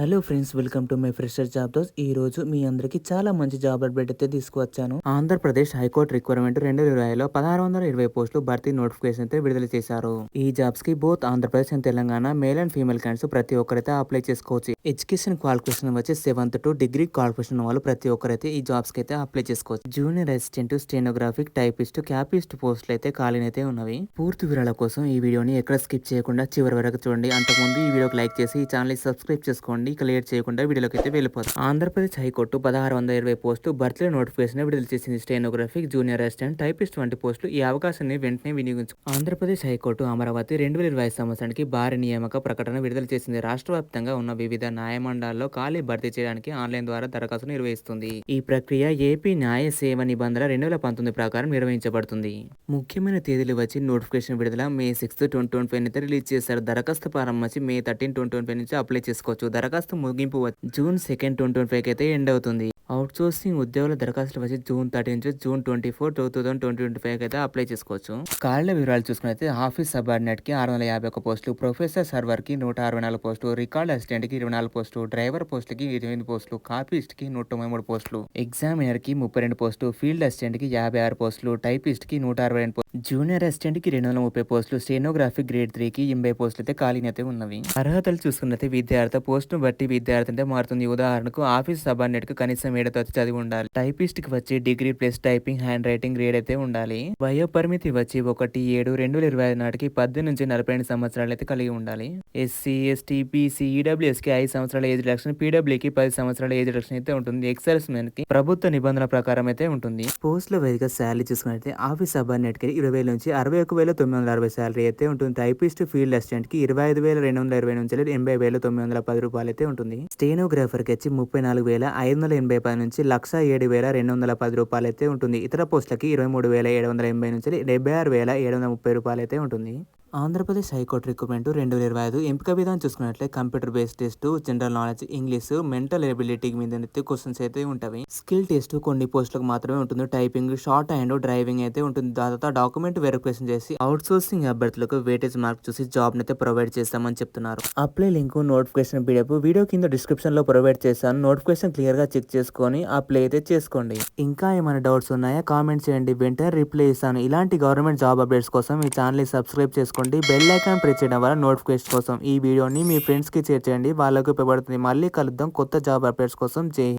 Hello friends welcome to my fresher job dose ఈ రోజు మీ అందరికి చాలా మంచి జాబ్ అప్డేట్ అయితే తీసుకువచ్చాను. ఆంధ్రప్రదేశ్ హైకోర్టు రిక్వైర్మెంట్ రెండు వేల ఇరవైలో పదహారు వందల ఇరవై పోస్టులు భర్తీ నోటిఫికేషన్ అయితే విడుదల చేశారు. ఈ జాబ్స్కి both Andhra Pradesh and Telangana male and female candidates ప్రతి ఒక్కరైతే అప్లై చేసుకోవచ్చు. ఎడ్యుకేషన్ క్వాలిఫికేషన్ వచ్చి సెవెంత్ టు డిగ్రీ క్వాలిఫికేషన్ వాళ్ళు ప్రతి ఒక్కరైతే ఈ జాబ్స్కి అయితే అప్లై చేసుకోవచ్చు. Junior assistant stenographic typist copyist పోస్టులు అయితే ఖాళీనైతే ఉన్నవి. పూర్తి వివరాల కోసం ఈ వీడియోని ఎక్కడ స్కిప్ చేయకుండా చివరి వరకు చూడండి. అంతకుముందు ఈ వీడియోకి లైక్ చేసి ఈ ఛానల్ సబ్స్క్రైబ్ చేసుకోండి. ఇక లేట్ చేయకుండా వీడియోలోకి అయితే వెళ్ళిపోతాం. ఆంధ్రప్రదేశ్ హైకోర్టు పదహారు వందల ఇరవై పోస్టు భర్తీ నోటిఫికేషన్ విడుదల చేసింది. స్టెనోగ్రాఫిక్ జూనియర్ అసిస్టెంట్ టైపిస్ట్ వంటి పోస్టులు ఈ అవకాశాన్ని వెంటనే వినియోగించు ఆంధ్రప్రదేశ్ హైకోర్టు అమరావతి రెండు వేల ఇరవై సంవత్సరానికి భారీ నియామక ప్రకటన విడుదల చేసింది. రాష్ట్ర వ్యాప్తంగా ఉన్న వివిధ న్యాయమండలాల్లో ఖాళీ భర్తీ చేయడానికి ఆన్లైన్ ద్వారా దరఖాస్తు నిర్వహిస్తుంది. ఈ ప్రక్రియ ఏపీ న్యాయ సేవ నిబంధన రెండు వేల పంతొమ్మిది ప్రకారం నిర్వహించబడుతుంది. ముఖ్యమైన తేదీలు వచ్చి నోటిఫికేషన్ విడుదల May sixth twenty twenty five అయితే రిలీజ్ చేశారు. దరఖాస్తు ప్రారంభించి May thirteen twenty twenty five నుంచి అప్లై చేసుకోవచ్చు. దరఖాస్తు ముగింపు June second twenty twenty five అయితే ఎండ్ అవుతుంది. అవుట్ సోర్సింగ్ ఉద్యోగుల దరఖాస్తులు వచ్చి జూన్ థర్టీ నుంచి June twenty four two thousand twenty twenty five అయితే అప్లై చేసుకోవచ్చు. ఖాళీల వివరాలు చూసుకున్నైతే ఆఫీస్ సబార్డినేట్కి ఆరు వందల యాభై ఒక పోస్టులు ప్రొఫెసర్ సర్వర్కి నూట అరవై నాలుగు పోస్టులు రికార్డ్ అసిస్టెంట్కి ఇరవై నాలుగు పోస్టులు డ్రైవర్ పోస్టులకి ఇరవై ఎనిమిది పోస్టులు కాపీస్ట్కి నూట తొంభై మూడు పోస్టులు ఎగ్జామినర్కి ముప్పై రెండు పోస్టులు ఫీల్డ్ అసిస్టెంట్కి యాభై ఆరు పోస్టులు టైపిస్ట్కి నూట అరవై రెండు జూనియర్ అసిస్టెంట్కి రెండు వందల ముప్పై పోస్టులు స్టెనోగ్రాఫిక్ గ్రేడ్ త్రీ కి ఎనభై పోస్టులు అయితే ఖాళీ అయితే ఉన్నవి. అర్హతలు చూసుకున్నైతే విద్యార్థి పోస్టును బట్టి విద్యార్థి అంటే మారుతుంది. ఉదాహరణకు ఆఫీస్ సబార్డినేట్కు కనీసం ఏడో చదివి ఉండాలి. టైపిస్ట్కి వచ్చి degree plus typing handwriting grade అయితే ఉండాలి. వయో పరిమితి వచ్చి ఒకటి ఏడు రెండు వేల ఇరవై ఐదు నాటికి పద్దెనిమిది నుంచి నలభై రెండు సంవత్సరాలు అయితే కలిగి ఉండాలి. ఎస్సీ ఎస్టీ బీసీ ఈడబ్ల్యూఎస్కి ఐదు సంవత్సరాల ఏజ్ రిడక్షన్ పీడబ్ల్యూకి పది సంవత్సరాల ఏజ్ రిడక్షన్ అయితే ఉంటుంది. ఎక్సైజ్ మెన్కి ప్రభుత్వ నిబంధనల ప్రకారం అయితే ఉంటుంది. పోస్ట్లో వేదిక శాలరీ చూసుకున్నట్లయితే ఆఫీస్ సబార్డినేట్కి ఇరవై వేల నుంచి అరవై ఒక వేల తొమ్మిది వందల అరవై శాలరీ అయితే ఉంటుంది. టైపిస్ట్ ఫీల్డ్ అసిస్టెంట్కి ఇరవై ఐదు వేల రెండు వందల ఇరవై నుంచి ఎనభై వేల తొమ్మిది వందల పది రూపాయలు అయితే ఉంటుంది. స్టేనోగ్రాఫర్కి వచ్చి ముప్పై నాలుగు వేల ఐదు వందల ఎనభై రూపాయల నుంచి లక్ష ఏడు వేల రెండు వందల పది రూపాయలు అయితే ఉంటుంది. ఇతర పోస్టులకి ఇరవై మూడు వేల ఏడు వందల ఎనభై నుంచి డెబ్బై ఆరు వేల ఏడు వందల ముప్పై రూపాయలు అయితే ఉంటుంది. ఆంధ్రప్రదేశ్ హైకోర్టు రిక్రూట్మెంట్ రెండు వేల ఇరవై ఐదు ఎంపిక విధానం చూసుకున్నట్లే computer based test general knowledge English mental ability మీద క్వశ్చన్స్ అయితే ఉంటాయి. స్కిల్ టెస్ట్ కొన్ని పోస్టులకు మాత్రమే ఉంటుంది. టైపింగ్ షార్ట్ హ్యాండ్ డ్రైవింగ్ అయితే ఉంటుంది. తర్వాత డాక్యుమెంట్ వెరిఫికేషన్ చేసి అవుట్ సోర్సింగ్ అభ్యర్థులకు వేటేజ్ మార్క్ చూసి జాబ్ అయితే ప్రొవైడ్ చేస్తామని చెప్తున్నారు. Apply link notification PDF video కింద డిస్క్రిప్షన్లో ప్రొవైడ్ చేస్తాను నోటిఫికేషన్ క్లియర్గా చెక్ చేసుకొని అప్లై అయితే చేసుకోండి. ఇంకా ఏమైనా డౌట్స్ ఉన్నాయా? కామెంట్ చేయండి. వెంటనే రిప్లై ఇస్తాను. ఇలాంటి గవర్నమెంట్ జాబ్ అప్డేట్స్ కోసం ఈ ఛానల్ సబ్స్క్రైబ్ చేసుకోండి. బెల్ ఐకాన్ ప్రెస్ చేయడం వల్ల నోటిఫికేషన్ కోసం ఈ వీడియోని మీ ఫ్రెండ్స్కి షేర్ చేయండి. వాళ్ళకు ఉపయోగపడుతుంది. మళ్ళీ కలుద్దాం కొత్త జాబ్ అప్డేట్స్ కోసం. జై